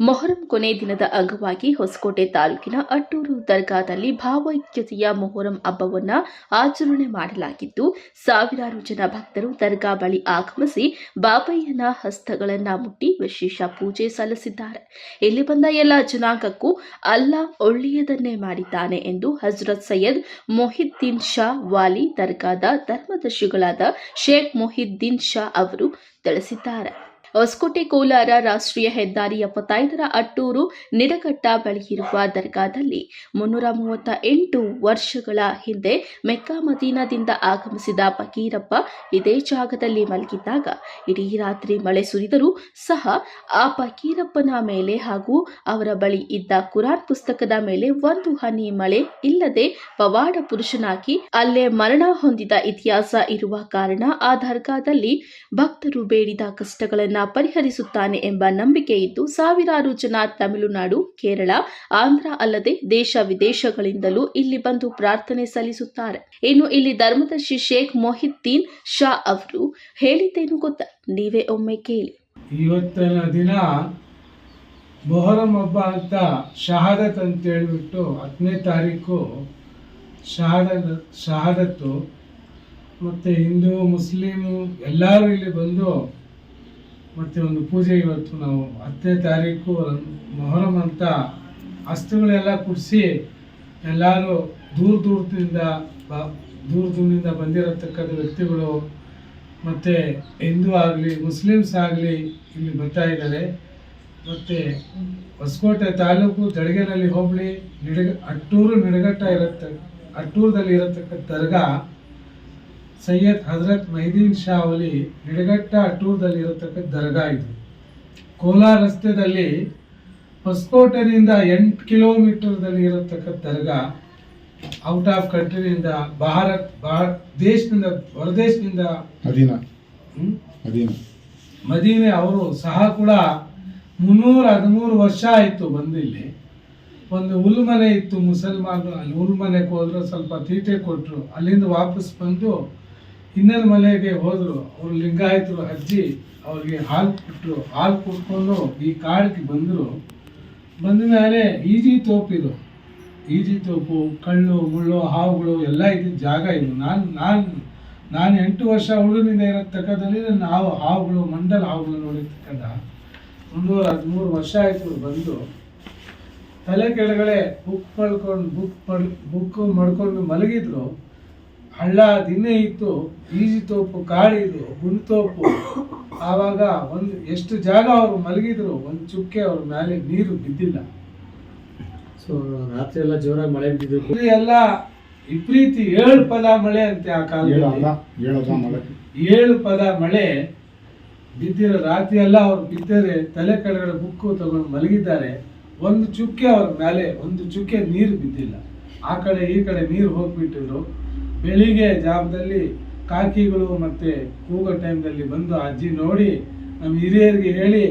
ಮೊಹರಂ ಕೊನೆ ದಿನದ ಅಂಗವಾಗಿ ಹೊಸಕೋಟೆ ತಾಲೂಕಿನ ಅಟ್ಟೂರು ದರ್ಗಾದಲ್ಲಿ ಭಾವೈಕ್ಯತೆಯ ಮೊಹರಂ ಹಬ್ಬವನ್ನು ಆಚರಣೆ ಮಾಡಲಾಗಿದ್ದು, ಸಾವಿರಾರು ಜನ ಭಕ್ತರು ದರ್ಗಾ ಬಳಿ ಆಗಮಿಸಿ ಬಾಬಯ್ಯನ ಹಸ್ತಗಳನ್ನು ಮುಟ್ಟಿ ವಿಶೇಷ ಪೂಜೆ ಸಲ್ಲಿಸಿದ್ದಾರೆ. ಇಲ್ಲಿ ಬಂದ ಎಲ್ಲ ಜನಾಂಗಕ್ಕೂ ಅಲ್ಲ ಒಳ್ಳೆಯದನ್ನೇ ಮಾಡಿದ್ದಾನೆ ಎಂದು ಹಜರತ್ ಸೈಯದ್ ಮೊಹಿದ್ದೀನ್ ಶಾ ವಾಲಿ ದರ್ಗಾದ ಧರ್ಮದರ್ಶಿಗಳಾದ ಶೇಖ್ ಮೊಹಿದ್ದೀನ್ ಶಾ ಅವರು ತಿಳಿಸಿದ್ದಾರೆ. ಹೊಸಕೋಟೆ ಕೋಲಾರ ರಾಷ್ಟ್ರೀಯ ಹೆದ್ದಾರಿ ಎಪ್ಪತ್ತೈದರ ಅಟ್ಟೂರು ನಿಡಘಟ್ಟ ಬಳಿ ಇರುವ ದರ್ಗಾದಲ್ಲಿ ಮುನ್ನೂರ ಮೂವತ್ತ ಎಂಟು ವರ್ಷಗಳ ಹಿಂದೆ ಮೆಕ್ಕಾ ಮದೀನಾದಿಂದ ಆಗಮಿಸಿದ ಫಕೀರಪ್ಪ ಇದೇ ಜಾಗದಲ್ಲಿ ಮಲಗಿದ್ದಾಗ ಇಡೀ ರಾತ್ರಿ ಮಳೆ ಸುರಿದರೂ ಸಹ ಆ ಫಕೀರಪ್ಪನ ಮೇಲೆ ಹಾಗೂ ಅವರ ಬಳಿ ಇದ್ದ ಕುರಾನ್ ಪುಸ್ತಕದ ಮೇಲೆ ಒಂದು ಹನಿ ಮಳೆ ಇಲ್ಲದೆ ಪವಾಡ ಪುರುಷನಾಗಿ ಅಲ್ಲೇ ಮರಣ ಹೊಂದಿದ ಇತಿಹಾಸ ಇರುವ ಕಾರಣ ಆ ದರ್ಗಾದಲ್ಲಿ ಭಕ್ತರು ಬೇಡಿದ ಕಷ್ಟಗಳನ್ನು ಪರಿಹರಿಸುತ್ತಾನೆ ಎಂಬ ನಂಬಿಕೆ ಇದ್ದು ಸಾವಿರಾರು ಜನ ತಮಿಳುನಾಡು, ಕೇರಳ, ಆಂಧ್ರ ಅಲ್ಲದೆ ದೇಶ ವಿದೇಶಗಳಿಂದಲೂ ಇಲ್ಲಿ ಬಂದು ಪ್ರಾರ್ಥನೆ ಸಲ್ಲಿಸುತ್ತಾರೆ. ಇನ್ನು ಇಲ್ಲಿ ಧರ್ಮದರ್ಶಿ ಶೇಖ್ ಮೊಹಿದ್ದೀನ್ ಶಾ ಅವರು ಹೇಳಿದ್ದೇನು ಗೊತ್ತಾ? ನೀವೇ ಒಮ್ಮೆ ಕೇಳಿ. ಇವತ್ತಿನ ದಿನ ಮೊಹರಂ ಹಬ್ಬ ಅಂತ ಶಹಾದತ್ ಅಂತ ಹೇಳಿಬಿಟ್ಟು ಹತ್ತನೇ ತಾರೀಕು ಶಹಾದ ಶಹಾದತ್ತು, ಮತ್ತು ಹಿಂದೂ, ಮುಸ್ಲಿಮು ಎಲ್ಲರೂ ಇಲ್ಲಿ ಬಂದು ಮತ್ತು ಒಂದು ಪೂಜೆ ಇವತ್ತು ನಾವು ಹತ್ತನೇ ತಾರೀಕು ಮೊಹರಂ ಅಂತ ಅಸ್ತುಗಳೆಲ್ಲ ಕುಡಿಸಿ ಎಲ್ಲರೂ ದೂರ ದೂರದಿಂದ ಬ, ದೂರ ದೂರದಿಂದ ಬಂದಿರತಕ್ಕಂಥ ವ್ಯಕ್ತಿಗಳು ಮತ್ತು ಹಿಂದೂ ಆಗಲಿ, ಮುಸ್ಲಿಮ್ಸ್ ಆಗಲಿ ಇಲ್ಲಿ ಬರ್ತಾ ಇದ್ದಾರೆ. ಮತ್ತು ಹೊಸಕೋಟೆ ತಾಲೂಕು ತಡಗೇನಹಳ್ಳಿ ಹೋಬಳಿ ನಿಡಗ, ಅಟ್ಟೂರು ನಿಡಘಟ್ಟ ಇರತ್ತ, ಅಟ್ಟೂರದಲ್ಲಿ ಇರತಕ್ಕಂಥ ದರ್ಗಾ ಸೈಯದ್ ಹಜರತ್ ಮೈದೀನ್ ಶಾ ಅವಲಿ ನಿಡಘಟ್ಟ ಟೂರ್ದಲ್ಲಿ ಇರತಕ್ಕಂಥ ದರ್ಗಾ ಇದು. ಕೋಲಾರ ರಸ್ತೆಯಲ್ಲಿ ಹೊಸಕೋಟೆಯಿಂದ ಎಂಟು ಕಿಲೋಮೀಟರ್ದಲ್ಲಿ ಇರತಕ್ಕಂಥ ದರ್ಗಾ. ಔಟ್ ಆಫ್ ಕಂಟ್ರಿನಿಂದ ಭಾರತ್ ಭಾರ ದೇಶದಿಂದ ಹೊರದೇಶದಿಂದ ಮದೀನಾ. ಅವರು ಸಹ ಕೂಡ ಮುನ್ನೂರ ಹದಿಮೂರು ವರ್ಷ ಆಯಿತು ಬಂದಿಲ್ಲಿ ಇಲ್ಲಿ. ಒಂದು ಹುಲ್ಮನೆ ಇತ್ತು ಮುಸಲ್ಮಾನರು ಅಲ್ಲಿ ಹುಲ್ಮನೆಗೆ ಹೋದ್ರೆ ಸ್ವಲ್ಪ ತೀಟೆ ಕೊಟ್ಟರು ಅಲ್ಲಿಂದ ವಾಪಸ್ ಬಂದು ಇನ್ನೊಂದು ಮನೆಗೆ ಹೋದರು, ಅವರು ಲಿಂಗಾಯತರು ಅಜ್ಜಿ ಅವ್ರಿಗೆ ಹಾಲು ಕೊಟ್ಟರು ಹಾಲು ಕೊಟ್ಕೊಂಡು ಈ ಕಾಡಿಗೆ ಬಂದರು. ಬಂದ ಮೇಲೆ ಈಜಿ ತೋಪಿದ್ರು ಈಜಿ ತೋಪು ಕಳ್ಳು ಮುಳ್ಳು, ಹಾವುಗಳು ಎಲ್ಲ ಇದ್ದಿದ್ದ ಜಾಗ ಇದು. ನಾನು ನಾನು ನಾನು ಎಂಟು ವರ್ಷ ಹುಡುಗನಿಂದ ಇರತಕ್ಕದಲ್ಲಿ ನಾವು ಹಾವುಗಳು, ಮಂಡಲ ಹಾವುಗಳು ನೋಡಿರ್ತಕ್ಕಂಥ ಒಂದು ಹದಿಮೂರು ವರ್ಷ ಆಯಿತು ಬಂದು. ತಲೆ ಕೆಳಗಡೆ ಬುಕ್ ಪಡ್ಕೊಂಡು, ಬುಕ್ ಪಡ್, ಬುಕ್ ಮಡ್ಕೊಂಡು ಮಲಗಿದ್ರು. ಹಳ್ಳ ದಿನೇ ಇತ್ತು ಈಜಿ ತೋಪು ಕಾಡಿದು ಗುಂಡ್ತೋಪು ಆವಾಗ ಒಂದು ಎಷ್ಟು ಜಾಗ ಅವರು ಮಲಗಿದ್ರು ಒಂದು ಚುಕ್ಕೆ ಅವ್ರ ಮೇಲೆ ನೀರು ಬಿದ್ದಿಲ್ಲ. ಸೊ ರಾತ್ರಿ ಎಲ್ಲ ಜೋರಾಗಿ ಮಳೆ ಬಿದ್ದಿದ್ದು ಎಲ್ಲ ವಿಪರೀತಿ ಏಳು ಪದ ಮಳೆ ಅಂತೆ ಆ ಏಳು ಅಲ್ಲ ಕಾಲದಲ್ಲಿ ಏಳು ಅದ ಮಳೆ. ಏಳು ಪದ ಮಳೆ ಬಿದ್ದಿರೋ ರಾತ್ರಿ ಎಲ್ಲ ಅವ್ರು ಬಿದ್ದರೆ ತಲೆ ಕೆಳಗಡೆ ಬುಕ್ಕು ತಗೊಂಡು ಮಲಗಿದ್ದಾರೆ. ಒಂದು ಚುಕ್ಕೆ ಅವ್ರ ಮೇಲೆ ಒಂದು ಚುಕ್ಕೆ ನೀರು ಬಿದ್ದಿಲ್ಲ. ಆ ಕಡೆ ಈ ಕಡೆ ನೀರು ಹೋಗ್ಬಿಟ್ಟಿದ್ರು. ಬೆಳಿಗ್ಗೆ ಜಾವದಲ್ಲಿ ಕಾಕಿಗಳು ಮತ್ತೆ ಕೂಗೋ ಟೈಮ್ದಲ್ಲಿ ಬಂದು ಅಜ್ಜಿ ನೋಡಿ ನಮ್ಮ ಹಿರಿಯರಿಗೆ ಹೇಳಿ,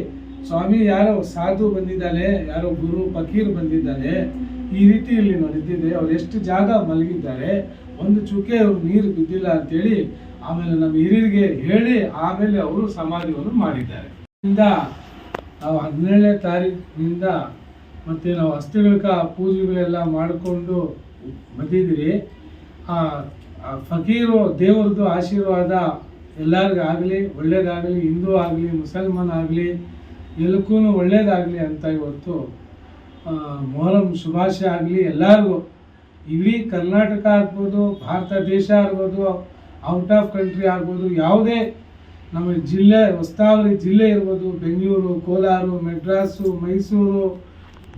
ಸ್ವಾಮಿ, ಯಾರೋ ಸಾಧು ಬಂದಿದ್ದಾನೆ, ಯಾರೋ ಗುರು ಫಕೀರ್ ಬಂದಿದ್ದಾನೆ, ಈ ರೀತಿ ಇಲ್ಲಿ ನಡೆದಿದೆ, ಅವ್ರು ಎಷ್ಟು ಜಾಗ ಮಲಗಿದ್ದಾರೆ, ಒಂದು ಚುಕ್ಕೆ ಅವ್ರು ನೀರು ಬಿದ್ದಿಲ್ಲ ಅಂತೇಳಿ ಆಮೇಲೆ ನಮ್ಮ ಹಿರಿಯರಿಗೆ ಹೇಳಿ, ಆಮೇಲೆ ಅವರು ಸಮಾಧಿಯನ್ನು ಮಾಡಿದ್ದಾರೆ. ಇಂದ ನಾವು ಹದಿನೇಳನೇ ತಾರೀಕಿನಿಂದ ಮತ್ತೆ ನಾವು ಅಸ್ಥಿಗಳಕ ಪೂಜೆಗಳೆಲ್ಲ ಮಾಡಿಕೊಂಡು ಆ ಫಕೀರು ದೇವರದ್ದು ಆಶೀರ್ವಾದ ಎಲ್ಲರಿಗಾಗಲಿ ಒಳ್ಳೇದಾಗಲಿ, ಹಿಂದೂ ಆಗಲಿ, ಮುಸಲ್ಮಾನ್ ಆಗಲಿ, ಎಲ್ಲಕ್ಕೂ ಒಳ್ಳೇದಾಗಲಿ ಅಂತ ಇವತ್ತು ಮೊಹರಂ ಶುಭಾಶಯ ಆಗಲಿ ಎಲ್ಲರಿಗೂ. ಇಡೀ ಕರ್ನಾಟಕ ಆಗ್ಬೋದು, ಭಾರತ ದೇಶ ಆಗ್ಬೋದು, ಔಟ್ ಆಫ್ ಕಂಟ್ರಿ ಆಗ್ಬೋದು, ಯಾವುದೇ ನಮ್ಮ ಜಿಲ್ಲೆ, ಹೊಸ್ತಾವರಿ ಜಿಲ್ಲೆ ಇರ್ಬೋದು, ಬೆಂಗಳೂರು, ಕೋಲಾರ ಮೆಡ್ರಾಸು ಮೈಸೂರು,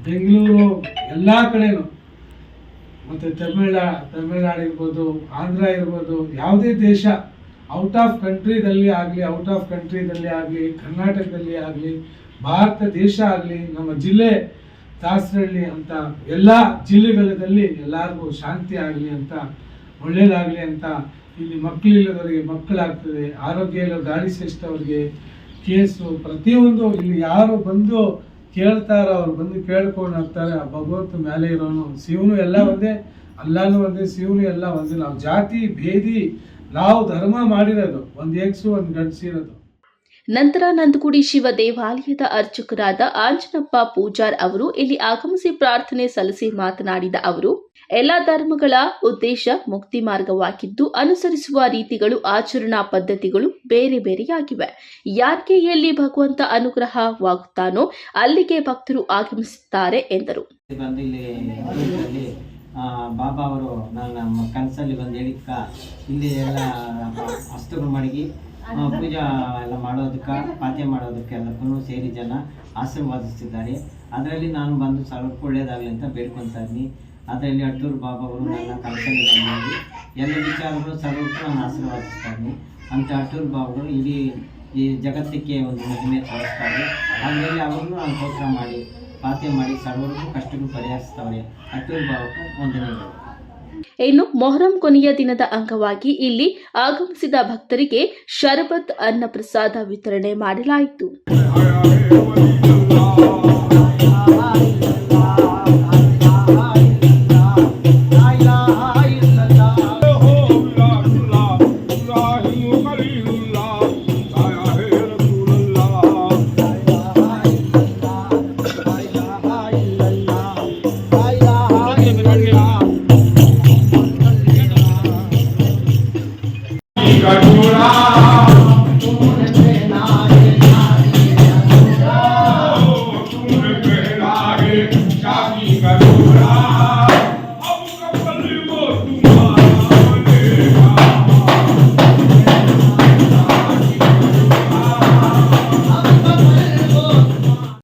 ಬೆಂಗಳೂರು, ಎಲ್ಲ ಕಡೆನೂ. ಮತ್ತು ತಮಿಳ, ತಮಿಳ್ನಾಡು ಇರ್ಬೋದು, ಆಂಧ್ರ ಇರ್ಬೋದು, ಯಾವುದೇ ದೇಶ ಔಟ್ ಆಫ್ ಕಂಟ್ರಿದಲ್ಲಿ ಆಗಲಿ ಔಟ್ ಆಫ್ ಕಂಟ್ರಿದಲ್ಲಿ ಆಗಲಿ, ಕರ್ನಾಟಕದಲ್ಲಿ ಆಗಲಿ, ಭಾರತ ದೇಶ ಆಗಲಿ, ನಮ್ಮ ಜಿಲ್ಲೆ ದಾಸರಳ್ಳಿ ಅಂತ ಎಲ್ಲ ಜಿಲ್ಲೆಗಳಲ್ಲಿ ಎಲ್ಲರಿಗೂ ಶಾಂತಿ ಆಗಲಿ ಅಂತ, ಒಳ್ಳೇದಾಗಲಿ ಅಂತ ಇಲ್ಲಿ ಮಕ್ಕಳಿಲ್ಲದವರಿಗೆ ಮಕ್ಕಳಾಗ್ತದೆ, ಆರೋಗ್ಯ ಇಲ್ಲ ಗಾಡಿ ಅವ್ರಿಗೆ ಕೇಸು, ಪ್ರತಿಯೊಂದು ಇಲ್ಲಿ ಯಾರು ಬಂದು ಕೇಳ್ತಾರೋ ಅವ್ರು ಬಂದು ಕೇಳ್ಕೊಂಡು ಹೋಗ್ತಾರೆ, ಆ ಭಗವಂತ ಮೇಲೆ ಇರೋನು, ಶಿವನು ಎಲ್ಲ ಒಂದೇ, ಅಲ್ಲಾನು ಒಂದೇ, ಶಿವನು ಎಲ್ಲ ಒಂದೇ. ನಾವು ಜಾತಿ, ಭೇದಿ, ನಾವು ಧರ್ಮ ಮಾಡಿರೋದು. ಒಂದು ಎಕ್ಸು ಒಂದು ಗಂಡಸಿರೋದು. ನಂತರ ನಂದಗುಡಿ ಶಿವ ದೇವಾಲಯದ ಅರ್ಚಕರಾದ ಆಂಜನಪ್ಪ ಪೂಜಾರ್ ಅವರು ಇಲ್ಲಿ ಆಗಮಿಸಿ ಪ್ರಾರ್ಥನೆ ಸಲ್ಲಿಸಿ ಮಾತನಾಡಿದ ಅವರು, ಎಲ್ಲ ಧರ್ಮಗಳ ಉದ್ದೇಶ ಮುಕ್ತಿ ಮಾರ್ಗವಾಗಿದ್ದು, ಅನುಸರಿಸುವ ರೀತಿಗಳು, ಆಚರಣಾ ಪದ್ಧತಿಗಳು ಬೇರೆ ಬೇರೆಯಾಗಿವೆ. ಯಾರಿಗೆ ಎಲ್ಲಿ ಭಗವಂತ ಅನುಗ್ರಹವಾಗುತ್ತಾನೋ ಅಲ್ಲಿಗೆ ಭಕ್ತರು ಆಗಮಿಸುತ್ತಾರೆ ಎಂದರು. ಬಾಬಾ ಅವರು ನನ್ನ ಕನಸಲ್ಲಿ ಬಂದು ಹೇಳಿದ್ಕ ಇಲ್ಲಿ ಎಲ್ಲ ಮಡಗಿ ಪೂಜಾ ಎಲ್ಲ ಮಾಡೋದಕ್ಕೆ ಪಾತ್ಯ ಮಾಡೋದಕ್ಕೆ ಎಲ್ಲಕ್ಕೂ ಸೇರಿ ಜನ ಆಶೀರ್ವಾದಿಸ್ತಿದ್ದಾರೆ. ಅದರಲ್ಲಿ ನಾನು ಬಂದು ಸ್ವಲ್ಪ ಒಳ್ಳೇದಾಗಲಿ ಅಂತ ಬೇಡ್ಕೊತಾ ಇದ್ದೀನಿ. ಅದರಲ್ಲಿ ಅಟ್ಟೂರು ಬಾಬಾಗಳು ನನ್ನ ಕನಸಲ್ಲಿ ಎಲ್ಲ ವಿಚಾರಗಳು ಸರ್ವಕ್ಕೂ ನಾನು ಆಶೀರ್ವಾದಿಸ್ತಾ ಇದ್ದೀನಿ. ಅಂತ ಅಟ್ಟೂರು ಬಾಬಾಗಳು ಇಡೀ ಈ ಜಗತ್ತಿಗೆ ಒಂದು ಮಹಿಮೆ ತೋರಿಸ್ತಾರೆ ಆಮೇಲೆ ಅವ್ರನ್ನೂ ನಾನು ಸ್ತೋತ್ರ ಮಾಡಿ ಪಾತ್ಯ ಮಾಡಿ ಸರ್ವರಿಗೂ ಕಷ್ಟಗಳು ಪರಿಹರಿಸ್ತವ್ರೆ. ಅಟ್ಟೂರು ಬಾಬಕ್ಕೆ ವಂದನೆಗಳು ಇನ್ನು ಮೊಹರಂ ಕೊನೆಯ ದಿನದ ಅಂಗವಾಗಿ ಇಲ್ಲಿ ಆಗಮಿಸಿದ ಭಕ್ತರಿಗೆ ಶರಬತ್ ಅನ್ನ ಪ್ರಸಾದ ವಿತರಣೆ ಮಾಡಲಾಯಿತು.